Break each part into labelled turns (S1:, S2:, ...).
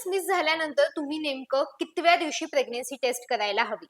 S1: Periods miss झाल्यानंतर तुम्ही नेमकं कितव्या दिवशी प्रेग्नेन्सी टेस्ट करायला हवी?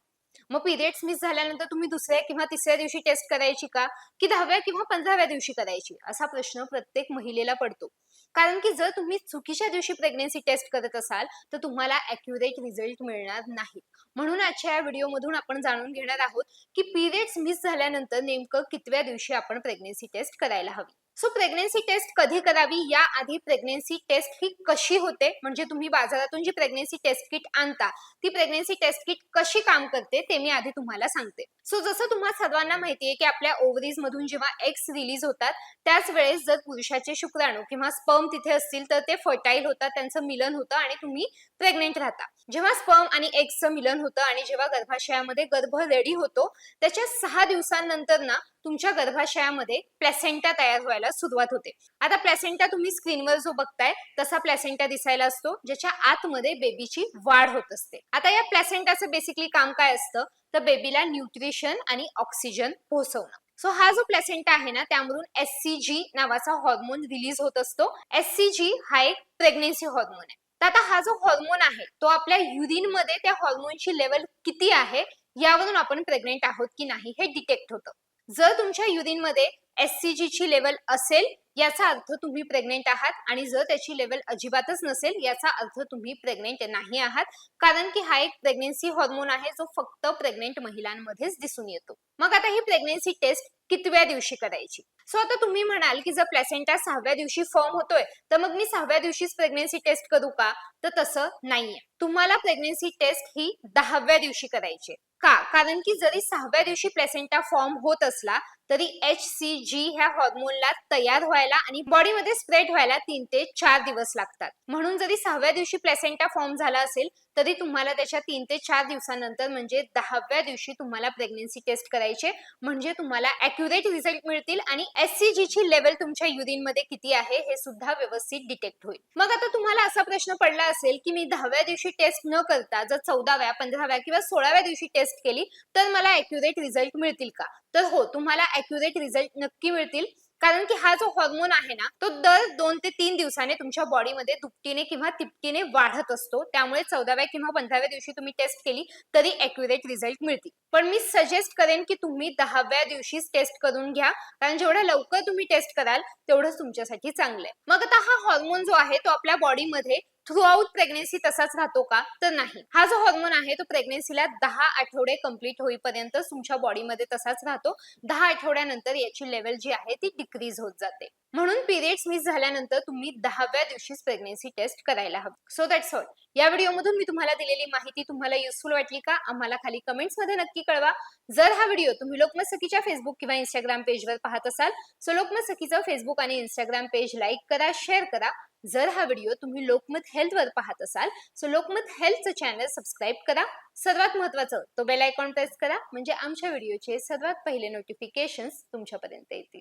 S1: मग पिरियड्स मिस झाल्यानंतर तुम्ही दुसऱ्या किंवा तिसऱ्या दिवशी टेस्ट करायची का? की दहाव्या किंवा पंधराव्या दिवशी करायची? असा प्रश्न प्रत्येक महिलेला पडतो. कारण की जर तुम्ही चुकीच्या दिवशी प्रेग्नेन्सी टेस्ट करत असाल तर तुम्हाला अॅक्युरेट रिझल्ट मिळणार नाही म्हणून आजच्या या व्हिडिओमधून आपण जाणून घेणार आहोत की पिरियड्स मिस झाल्यानंतर नेमकं कितव्या दिवशी आपण प्रेग्नेन्सी टेस्ट करायला हवी. सो प्रेग्नेन्सी टेस्ट कधी करावी? या आधी प्रेग्नेन्सी टेस्ट ही कशी होते? म्हणजे तुम्ही बाजारातून जी प्रेग्नेन्सी टेस्ट किट आणता ती प्रेग्नेन्सी टेस्ट किट कशी काम करते ते मी आधी तुम्हाला सांगते. सो जसं तुम्हाला सर्वांना माहिती आहे की आपल्या ओव्हरीज मधून जेव्हा एक्स रिलीज होतात त्याच वेळेस जर पुरुषाचे शुक्राणू किंवा स्पर्म तिथे असतील तर ते फर्टाईल होतात त्यांचं मिलन होतं आणि तुम्ही प्रेग्नेंट राहता. जेव्हा स्पर्म आणि एग्सचं मिलन होतं आणि जेव्हा गर्भाशयामध्ये गर्भ रेडी होतो त्याच्या सहा दिवसांनंतर ना तुमच्या गर्भाशयामध्ये प्लॅसेंटा तयार व्हायला सुरुवात होते. आता प्लॅसेंटा तुम्ही स्क्रीनवर जो बघताय तसा प्लॅसेंटा दिसायला असतो ज्याच्या आतमध्ये बेबीची वाढ होत असते. आता या प्लॅसेंटाचं बेसिकली काम काय असतं? तर बेबीला न्यूट्रिशन आणि ऑक्सिजन पोहोचवणं. सो हा जो प्लॅसेंटा आहे ना त्यामधून एस सी जी नावाचा हॉर्मोन रिलीज होत असतो. एस सी जी हा एक प्रेग्नेन्सी हॉर्मोन आहे. तर आता हा जो हॉर्मोन आहे तो आपल्या युरिनमध्ये त्या हॉर्मोनची लेवल किती आहे यावरून आपण प्रेग्नेंट आहोत की नाही हे डिटेक्ट होतं. जर तुमच्या युरिनमध्ये एस सी ची लेवल असेल याचा अर्थ तुम्ही प्रेग्नेंट आहात आणि जर त्याची लेवल अजिबातच नसेल याचा अर्थ तुम्ही प्रेग्नेंट नाही आहात. कारण की हा एक प्रेग्नेन्सी हॉर्मोन आहे जो फक्त प्रेग्नेंट महिलांमध्येच दिसून येतो. मग आता ही प्रेग्नेन्सी टेस्ट कितव्या दिवशी करायची? सो आता तुम्ही म्हणाल की जर प्लॅसेंटा सहाव्या दिवशी फॉर्म होतोय तर मग मी सहाव्या दिवशीच प्रेग्नेन्सी टेस्ट करू का? तर तसं नाहीये. तुम्हाला प्रेग्नेन्सी टेस्ट ही दहाव्या दिवशी करायची का? कारण की जरी सहाव्या दिवशी प्लेसेंटा फॉर्म होत असला तरी एच सी जी ह्या हॉर्मोनला तयार व्हायला आणि बॉडीमध्ये स्प्रेड व्हायला तीन ते चार दिवस लागतात. म्हणून जरी सहाव्या दिवशी प्लेसेंटा फॉर्म झाला असेल तरी तुम्हाला त्याच्या तीन ते चार दिवसानंतर म्हणजे दहाव्या दिवशी तुम्हाला प्रेग्नेन्सी टेस्ट करायचे. म्हणजे तुम्हाला अॅक्युरेट रिझल्ट मिळतील आणि एससीजी ची लेवल तुमच्या युरिनमध्ये किती आहे हे सुद्धा व्यवस्थित डिटेक्ट होईल. मग आता तुम्हाला असा प्रश्न पडला असेल की मी दहाव्या दिवशी टेस्ट न करता जर चौदाव्या पंधराव्या किंवा सोळाव्या दिवशी टेस्ट केली तर मला अॅक्युरेट रिझल्ट मिळतील का? तर हो तुम्हाला अॅक्युरेट रिझल्ट नक्की मिळतील. कारण की हा जो हॉर्मोन आहे ना तो दर दोन ते तीन दिवसाने तुमच्या बॉडीमध्ये दुपटीने किंवा तिपटीने वाढत असतो. त्यामुळे चौदाव्या किंवा पंधराव्या दिवशी तुम्ही टेस्ट केली तरी अॅक्युरेट रिझल्ट मिळतील. पण मी सजेस्ट करेन की तुम्ही दहाव्या दिवशीच टेस्ट करून घ्या. कारण जेवढ्या लवकर तुम्ही टेस्ट कराल तेवढंच तुमच्यासाठी चांगलं आहे. मग आता हा हॉर्मोन जो आहे तो आपल्या बॉडीमध्ये थ्रू आउट प्रेग्नेन्सी तसाच राहतो का? तर नाही. हा जो हॉर्मोन आहे तो प्रेग्नेन्सीला दहा आठवडे कंप्लीट होईपर्यंत तुमच्या बॉडीमध्ये तसाच राहतो. दहा आठवड्यानंतर याची लेवल जी आहे ती डिक्रीज होत जाते. म्हणून पिरियड्स मिस झाल्यानंतर तुम्ही दहाव्या दिवशीच प्रेग्नेन्सी टेस्ट करायला हवी. सो दॅट्स ऑल या व्हिडिओमधून मी तुम्हाला दिलेली माहिती तुम्हाला युजफुल वाटली का? आम्हाला खाली कमेंट्समध्ये नक्की कळवा. जर हा व्हिडिओ तुम्ही लोकमत सखीच्या फेसबुक किंवा इंस्टाग्राम पेजवर पाहत असाल सो लोकमत सखीचं फेसबुक आणि इंस्टाग्राम पेज लाईक करा शेअर करा. जर हा व्हिडिओ तुम्ही लोकमत हेल्थ वर पाहत असाल सो लोकमत हेल्थचं चॅनल सबस्क्राईब करा. सर्वात महत्वाचं तो बेल आयकॉन प्रेस करा म्हणजे आमच्या व्हिडिओचे सर्वात पहिले नोटिफिकेशन्स तुमच्यापर्यंत येतील.